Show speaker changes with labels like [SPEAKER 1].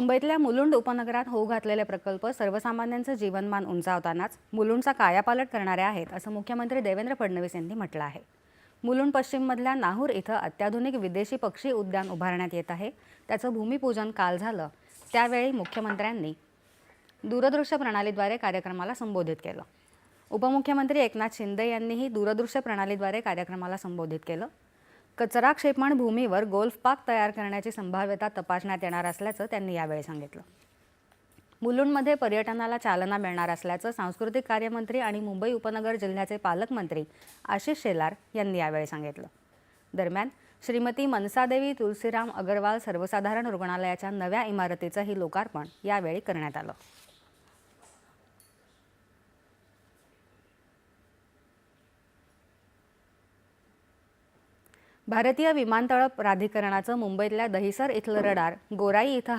[SPEAKER 1] मुंबईतल्या मुलुंड उपनगरात होऊ घातलेले प्रकल्प सर्वसामान्यांचं जीवनमान उंचावतानाच मुलुंडचा कायापालट करणारे आहेत असं मुख्यमंत्री देवेंद्र फडणवीस यांनी म्हटलं आहे. मुलुंड पश्चिममधल्या नाहूर इथं अत्याधुनिक विदेशी पक्षी उद्यान उभारण्यात येत आहे. त्याचं भूमिपूजन काल झालं. त्यावेळी मुख्यमंत्र्यांनी दूरदृश्य प्रणालीद्वारे कार्यक्रमाला संबोधित केलं. उपमुख्यमंत्री एकनाथ शिंदे यांनीही दूरदृश्य प्रणालीद्वारे कार्यक्रमाला संबोधित केलं. कचरा क्षेपण भूमीवर गोल्फ पार्क तयार करण्याची संभाव्यता तपासण्यात येणार असल्याचं त्यांनी यावेळी सांगितलं. मुलुंडमध्ये पर्यटनाला चालना मिळणार असल्याचं सांस्कृतिक कार्यमंत्री आणि मुंबई उपनगर जिल्ह्याचे पालकमंत्री आशिष शेलार यांनी यावेळी सांगितलं. दरम्यान श्रीमती मनसादेवी तुलसीराम अगरवाल सर्वसाधारण रुग्णालयाच्या नव्या इमारतीचंही लोकार्पण यावेळी करण्यात आलं. भारतीय विमानतळ प्राधिकरणाचं मुंबईतल्या दहिसर इथलं रडार गोराई इथं